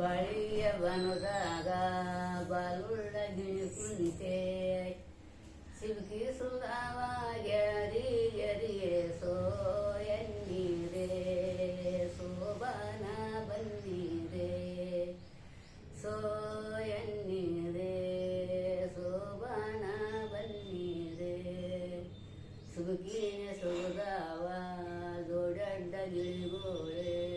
ಬಳಿಯ ಬನುದಾಗ ಬಲುಳ್ಳ ಗಿಣಿ ಕುಂತೆ ಸಿಲ್ಕಿ ಸುಧಾವ ಗ್ಯಾರಿ ಗೆರಿಯೆ ಸೋ ಎನ್ನೀರೆ. ಸೋಬಾನ ಬನ್ನೀರೆ. ಸೋ ಎನ್ನೀರೆ. ಸೋಬಾನ ಬನ್ನೀರೆ. ಸುಗುಕಿನ ಸುಧಾವ ದೊಡ್ಡ ಗಿಳಿಗೋಳೆ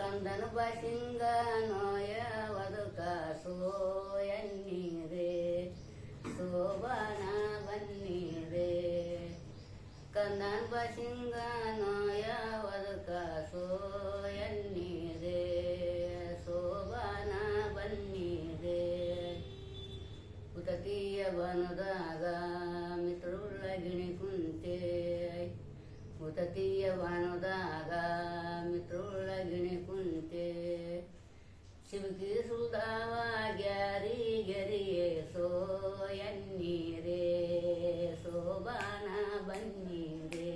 ಕಂದನು ಬಸಿಂಗ ನೋಯ ವದುಕ ಸೋಯನ್ನೀರೆ ಶೋಭಾನ ಬನ್ನೀರೆ ಕಂದನ್ ಬಸಿಂಗ ನೋಯ ವದುಕ ಸೋಯನ್ನೀರೆ ಉತಕೀಯ ಬನದಾಗ ಮಿತ್ರುಳ್ಳ ಗಿಣಿ ಕುಂತೆ. ಶಿವಕಿ ಸುಧಾವ ಗ್ಯಾರಿ ಎನ್ನೀರೇ, ಸೋಬಾನ ಬನ್ನೀರೆ.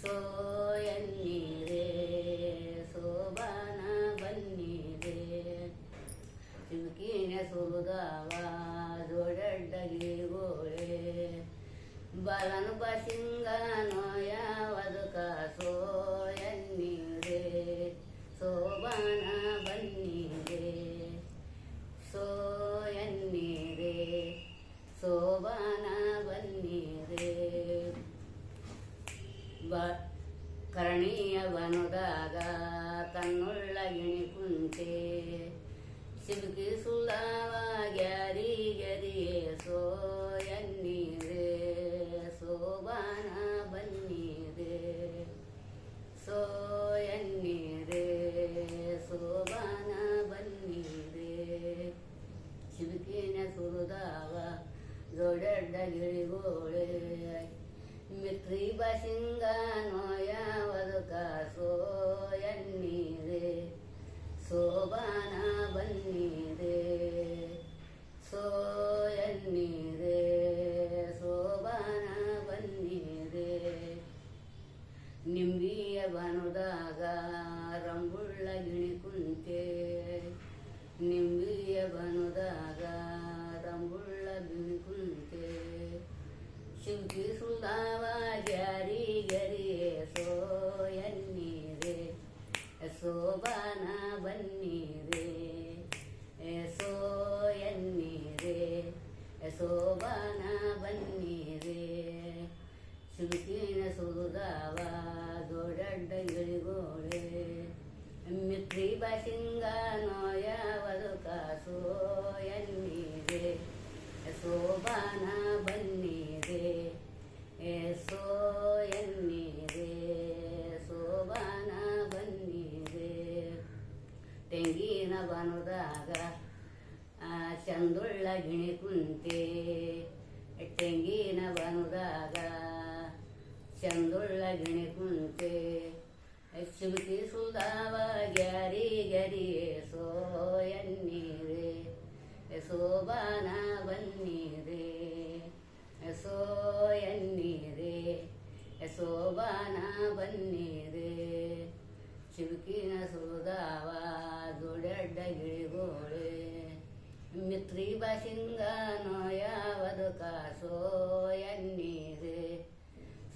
ಸೋಯನ್ನೀರೆ ಸೋಬಾನ ಬನ್ನೀರೆ. ಚಿಮ್ಕಿನ ಸುಧಾವ ದೊಡ್ಡ ಬಾಲನು ಬಸಿಂಗ ನೋಯ ಸೋಬಾನ ಸೋಯನ್ನೀರೆ ಶೋಭಾನ ಬನ್ನೀರೆ ಸೋಯನ್ನೀರೆ ಶೋಭಾನ ಬನ್ನೀರೆ ಬ ಕರ್ಣೀಯ ಬನುದಾಗ ಕಣ್ಣುಳ್ಳ ಗಿಣಿ ಕುಂತೆ. ಸಿಲುಕಿ ಸುಳ್ಳಾವ ಗ್ಯಾರಿ ಗೆರಿಯೆ ಸೋಯನ್ನೀರೆ ಗಿಳಿಗೋಳೆ ಮಿತ್ರಿ ಬಸಿಂಗ ನೋಯ ವದುಕ ಸೋಯನ್ನೀರೆ ಶೋಭಾನ ಶಿಲ್ಕಿ ಸುಧಾವ ಗ್ಯಾರಿ ಗರಿಯೆ ಸೋಯನ್ನೀರೆ ಶೋಭಾನ ಬನ್ನೀರೆ ಸೋಯನ್ನೀರೆ ಶೋಭಾನ ಬನ್ನೀರೆ ಶಿಲ್ಕಿನ ಸುಧಾವ ದೊಡ್ಡ ಗಿಳಿಗೋಳೆ ಮಿತ್ರಿ ಬಸಿಂಗ ನೋಯ ವದುಕ ಸೋಯನ್ನೀರೆ ಶೋಭಾನ ಬನ್ನೀರೆ ಸೋಯನ್ನೀರೆ ಸೋಬಾನ ಬನ್ನೀರೆ ತೆಂಗಿನ ಬನುದಾಗ ಚಂದುಳ್ಳ ಗಿಣಿ ಕುಂತೆ. ತೆಂಗಿನ ಬನುದಾಗ ಚಂದುಳ್ಳ ಗಿಣಿ ಕುಂತೆ. ಸುಲ್ಕಿ ಸುಧಾವ ಗ್ಯಾರಿ ಸೋ ಎನ್ನೀರೆ ಸೋಬಾನ ಶೋಭಾನ ಬನ್ನೀರೆ ಸೋಯನ್ನೀರೆ ಶೋಭಾನ ಬನ್ನೀರೆ ಚಿಲುಕಿನ ಸುಧಾವ ದೊಡ್ಡ ಗಿಳಿಗೋಳೆ. ಮಿತ್ರಿ ಬಸಿಂಗ ನೋಯ ವದುಕ ಸೋಬಾನ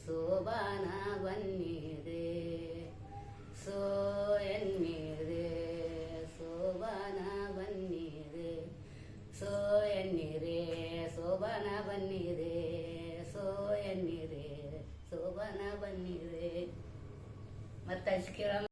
ಶೋಭಾನ ಬನ್ನೀರೆ ಸೋಯನ್ನೀರೆ ಸೋಬಾನ ಬನ್ನೀರೆ ಸೋಯನ್ನೀರೆ ಎನ್ನೀರೆ ಸೋಬಾನ ಬನ್ನೀರೆ. subscribe.